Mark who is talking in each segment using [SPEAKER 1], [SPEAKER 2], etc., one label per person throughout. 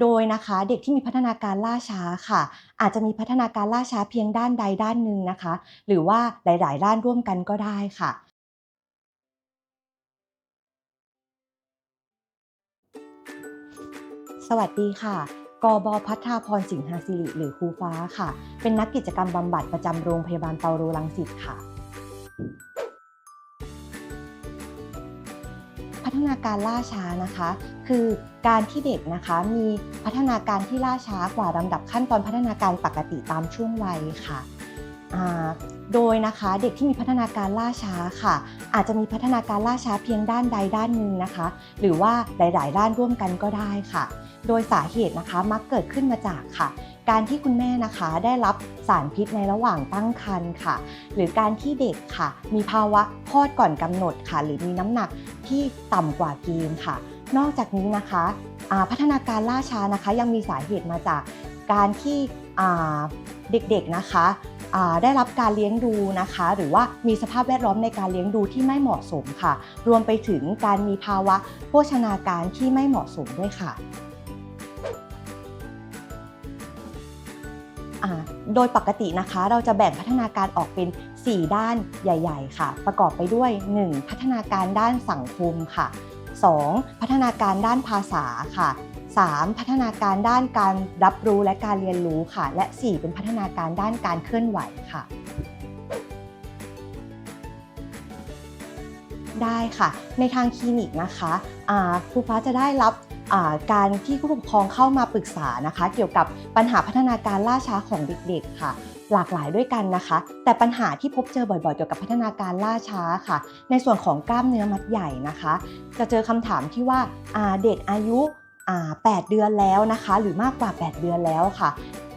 [SPEAKER 1] โดยนะคะเด็กที่มีพัฒนาการล่าช้าค่ะ อาจจะมีพัฒนาการล่าช้าเพียงด้านใดด้านหนึ่งนะคะ หรือว่าหลาย ๆ ด้านร่วมกันก็ได้ค่ะสวัสดีค่ะ กบพัฒนาพรสิงหาสิริหรือครูฟ้าค่ะ เป็นนักกิจกรรมบำบัดประจำโรงพยาบาลเปาโลรังสิตค่ะ ฒนาการล่าช้านะคะ คือการที่เด็กนะคะมีพัฒนาการที่ล่าช้ากว่าลำดับขั้นตอนพัฒนาการปกติตามช่วงวัยค่ะโดยนะคะเด็กที่มีพัฒนาการล่าช้าค่ะ อาจจะมีพัฒนาการล่าช้าเพียงด้านใดด้านหนึ่งนะคะ หรือว่าหลาย ๆ ด้านร่วมกันก็ได้ค่ะ โดยสาเหตุนะคะมักเกิดขึ้นมาจากค่ะ การที่คุณแม่นะคะได้รับสารพิษในระหว่างตั้งครรภ์ค่ะ หรือการที่เด็กค่ะ มีภาวะคลอดก่อนกำหนดค่ะ หรือมีน้ำหนักที่ต่ำกว่าเกณฑ์ค่ะ นอกจากนี้นะคะพัฒนาการล่าช้านะคะ ยังมีสาเหตุมาจากการที่เด็กๆนะคะได้รับการเลี้ยงดูนะคะ หรือว่ามีสภาพแวดล้อมในการเลี้ยงดูที่ไม่เหมาะสมค่ะ รวมไปถึงการมีภาวะโภชนาการที่ไม่เหมาะสมด้วยค่ะ โดยปกตินะคะ เราจะแบ่งพัฒนาการออกเป็น 4 ด้านใหญ่ ๆ ค่ะ ประกอบไปด้วย 1. พัฒนาการด้านสังคมค่ะ 2. พัฒนาการด้านภาษาค่ะ 3. พัฒนาการด้านการรับรู้และการเรียนรู้ค่ะ และ 4 เป็นพัฒนาการด้านการเคลื่อนไหวค่ะ ได้ค่ะ ในทางคลินิกนะคะครูฟ้าจะได้รับ การที่ผู้ปกครองเข้ามาปรึกษานะคะ เกี่ยวกับปัญหาพัฒนาการล่าช้าของเด็ก ๆ ค่ะ หลากหลายด้วยกันนะคะ แต่ปัญหาที่พบเจอบ่อยๆ เกี่ยวกับพัฒนาการล่าช้าค่ะ ในส่วนของกล้ามเนื้อมัดใหญ่นะคะ จะเจอคำถามที่ว่าเด็กอายุ8 เดือนแล้วนะคะ หรือมากกว่า 8 เดือนแล้วค่ะ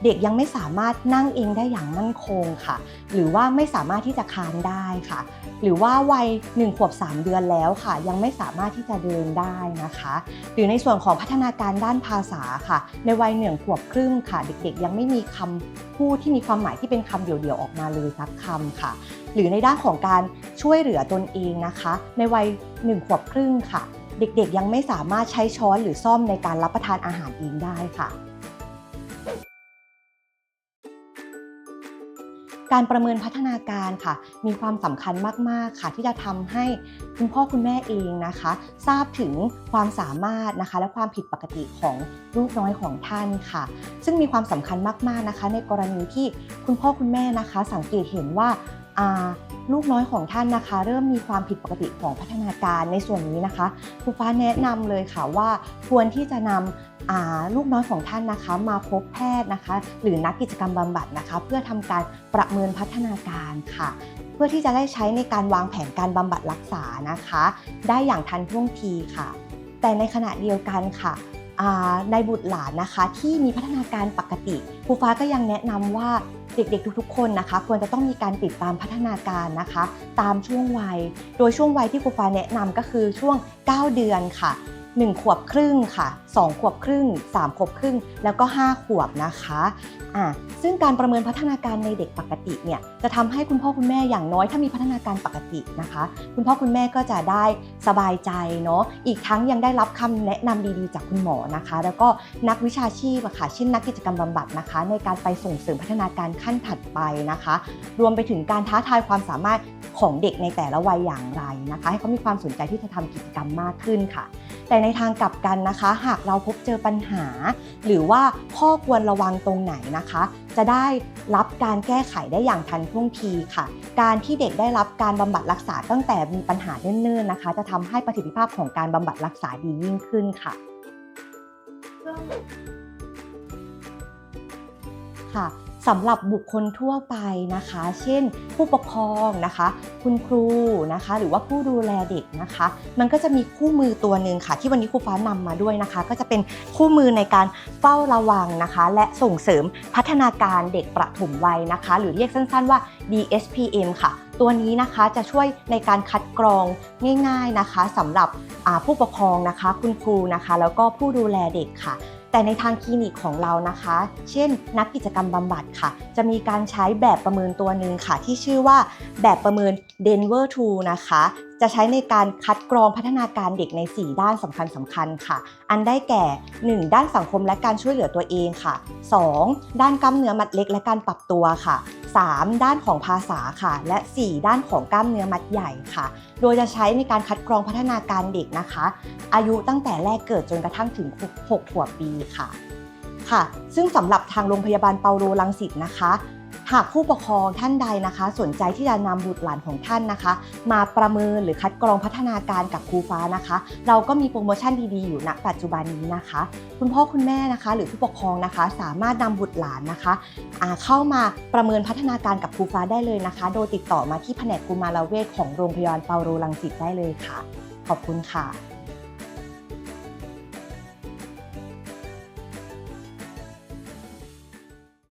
[SPEAKER 1] เด็กยังไม่สามารถนั่งเองได้อย่างมั่นคงค่ะ หรือว่าไม่สามารถที่จะคานได้ค่ะ หรือว่าวัย1ขวบ3 เดือนแล้วค่ะ ยังไม่สามารถที่จะเดินได้นะคะ หรือในส่วนของพัฒนาการด้านภาษาค่ะ ในวัยหนึ่งขวบครึ่งค่ะ เด็กๆ ยังไม่มีคำพูดที่มีความหมายที่เป็นคำเดี่ยวๆออกมาเลยสักคำค่ะ หรือในด้านของการช่วยเหลือตนเองนะคะ ในวัยหนึ่งขวบครึ่งค่ะ เด็กๆ ยังไม่สามารถใช้ช้อนหรือซ่อมในการรับประทานอาหารเองได้ค่ะ การประเมินพัฒนาการค่ะ มีความสำคัญมาก ๆ ค่ะ ที่จะทำให้คุณพ่อคุณแม่เองนะคะ ทราบถึงความสามารถนะคะ และความผิดปกติของลูกน้อยของท่านค่ะ ซึ่งมีความสำคัญมาก ๆ นะคะ ในกรณีที่คุณพ่อคุณแม่นะคะ สังเกตเห็นว่า ลูกน้อยของท่านนะคะ เริ่มมีความผิดปกติของพัฒนาการในส่วนนี้นะคะครูฟ้าแนะนำเลยค่ะว่าควรที่จะนำอ่าลูกน้อยของท่านนะคะ มาพบแพทย์นะคะ หรือนักกิจกรรมบำบัดนะคะ เพื่อทำการประเมินพัฒนาการค่ะ เพื่อที่จะได้ใช้ในการวางแผนการบำบัดรักษานะคะ ได้อย่างทันท่วงทีค่ะ แต่ในขณะเดียวกันค่ะ ในบุตรหลานนะคะที่มีพัฒนาการปกติครูฟ้าก็ยังแนะนำว่าเด็กๆทุกๆ คนนะคะ ควรจะต้องมีการติดตามพัฒนาการนะคะ ตามช่วงวัย โดยช่วงวัยที่ครูฟ้าแนะนำก็คือช่วง 9 เดือนค่ะ 1 ขวบครึ่งค่ะ 2 ขวบครึ่ง 3 ขวบครึ่ง แล้วก็ 5 ขวบนะคะอ่าซึ่งการประเมินพัฒนาการในเด็กปกติเนี่ยจะทำให้คุณพ่อคุณแม่อย่างน้อยถ้ามีพัฒนาการปกตินะคะ คุณพ่อคุณแม่ก็จะได้สบายใจเนาะอีกทั้งยังได้รับคำแนะนำดีๆจากคุณหมอนะคะ แล้วก็นักวิชาชีพค่ะเช่นนักกิจกรรมบำบัดนะคะ ในการไปส่งเสริมพัฒนาการขั้นถัดไปนะคะ รวมไปถึงการท้าทายความสามารถของเด็กในแต่ละวัยอย่างไรนะคะ ให้เขามีความสนใจที่จะทำกิจกรรมมากขึ้นค่ะ แต่ในทางกลับกันนะคะ หากเราพบเจอปัญหา หรือว่าข้อควรระวังตรงไหนนะคะ จะได้รับการแก้ไขได้อย่างทันท่วงทีค่ะ การที่เด็กได้รับการบำบัดรักษาตั้งแต่มีปัญหาเนิ่นๆนะคะ จะทำให้ประสิทธิภาพของการบำบัดรักษาดียิ่งขึ้นค่ะค่ะ สำหรับบุคคลทั่วไปนะคะ เช่น ผู้ปกครองนะคะ คุณครูนะคะ หรือว่าผู้ดูแลเด็กนะคะ มันก็จะมีคู่มือตัวหนึ่งค่ะ ที่วันนี้ครูฟ้านำมาด้วยนะคะ ก็จะเป็นคู่มือในการเฝ้าระวังนะคะ และส่งเสริมพัฒนาการเด็กประถมวัยนะคะ หรือเรียกสั้นๆว่า DSPM ค่ะตัวนี้นะคะจะช่วยในการคัดกรองง่าย ๆนะคะสำหรับผู้ปกครองนะคะ คุณครูนะคะ แล้วก็ผู้ดูแลเด็กค่ะ แต่ในทางคลินิกของเรานะคะ เช่น นักกิจกรรมบำบัดค่ะ จะมีการใช้แบบประเมินตัวหนึ่งค่ะ ที่ชื่อว่าแบบประเมิน Denver 2 นะคะ จะใช้ในการคัดกรองพัฒนาการเด็กใน 4 ด้านสำคัญสำคัญๆค่ะ อันได้แก่ 1 ด้านสังคมและการช่วยเหลือตัวเองค่ะ 2 ด้านกล้ามเนื้อมัดเล็กและการปรับตัวค่ะ 3 ด้านของภาษาค่ะ และ 4 ด้านของกล้ามเนื้อมัดใหญ่ค่ะ โดยจะใช้ในการคัดกรองพัฒนาการเด็กนะคะ อายุตั้งแต่แรกเกิดจนกระทั่งถึง 6 ขวบปีค่ะค่ะ ซึ่งสำหรับทางโรงพยาบาลเปาโลลังสิตนะคะ หากผู้ปกครองท่านใดนะคะ สนใจที่จะนำบุตรหลานของท่านนะคะ มาประเมินหรือคัดกรองพัฒนาการกับครูฟ้านะคะ เราก็มีโปรโมชั่นดีๆอยู่ณปัจจุบันนี้นะคะ คุณพ่อคุณแม่นะคะ หรือผู้ปกครองนะคะ สามารถนำบุตรหลานนะคะเข้ามาประเมินพัฒนาการกับครูฟ้าได้เลยนะคะ โดยติดต่อมาที่แผนกกุมารเวชของโรงพยาบาลเปาโลลังสิตได้เลยค่ะ ขอบคุณค่ะ